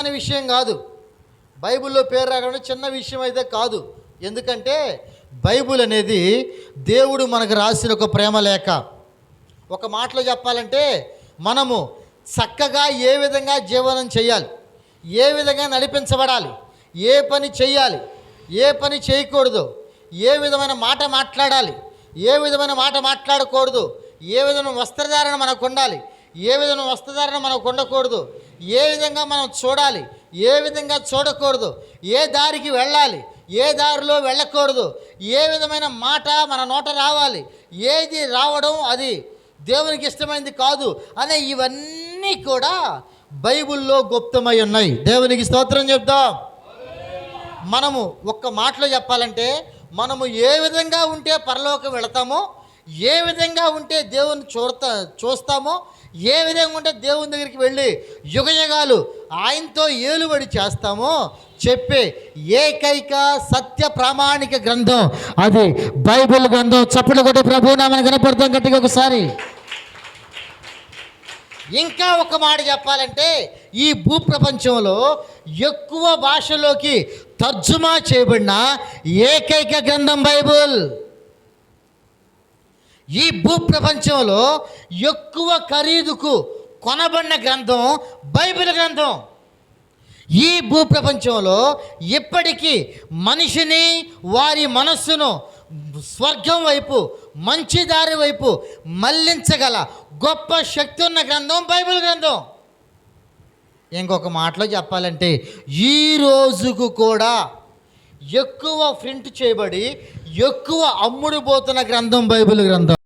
అనే విషయం కాదు. బైబిల్లో పేరు రాకుండా చిన్న విషయం అయితే కాదు. ఎందుకంటే బైబిల్ అనేది దేవుడు మనకు రాసిన ఒక ప్రేమ లేఖ. ఒక మాటలో చెప్పాలంటే మనము చక్కగా ఏ విధంగా జీవనం చేయాలి ఏ విధంగా నడిపించబడాలి ఏ పని చేయాలి ఏ పని చేయకూడదు ఏ విధమైన మాట మాట్లాడాలి ఏ విధమైన మాట మాట్లాడకూడదు ఏ విధమైన వస్త్రధారణ మనకు ఉండాలి ఏ విధమైన వస్త్రధారణ మనకు ఉండకూడదు ఏ విధంగా మనం చూడాలి ఏ విధంగా చూడకూడదు ఏ దారికి వెళ్ళాలి ఏ దారిలో వెళ్ళకూడదు ఏ విధమైన మాట మన నోట రావాలి ఏది రావడం అది దేవునికి ఇష్టమైనది కాదు అనే ఇవన్నీ కూడా బైబిల్లో గుప్తమై ఉన్నాయి. దేవునికి స్తోత్రం చెప్తాం మనము ఒక్క మాటలో చెప్పాలంటే మనము ఏ విధంగా ఉంటే పరలోకి వెళతామో ఏ విధంగా ఉంటే దేవుని చూడతా చూస్తామో ఏ విధంగా ఉంటే దేవుని దగ్గరికి వెళ్ళి యుగయుగాలు ఆయనతో ఏలుబడి చేస్తామో చెప్పే ఏకైక సత్య ప్రామాణిక గ్రంథం అది బైబిల్ గ్రంథం. చప్పుడు కొట్టి ప్రభు నామని కనపడతాం గట్టిగా ఒకసారి. ఇంకా ఒక మాట చెప్పాలంటే ఈ భూప్రపంచంలో ఎక్కువ భాషలోకి తర్జుమా చేయబడిన ఏకైక గ్రంథం బైబుల్. ఈ భూప్రపంచంలో ఎక్కువ ఖరీదుకు కొనబడిన గ్రంథం బైబిల్ గ్రంథం. ఈ భూప్రపంచంలో ఇప్పటికీ మనిషిని వారి మనస్సును స్వర్గం వైపు మంచి దారి వైపు మళ్ళించగల గొప్ప శక్తి ఉన్న గ్రంథం బైబిల్ గ్రంథం. ఇంకొక మాటలో చెప్పాలంటే ఈ రోజుకు కూడా ఎక్కువ ప్రింట్ చేయబడి ఎక్కువ అమ్ముడుపోతున్న గ్రంథం బైబిల్ గ్రంథం.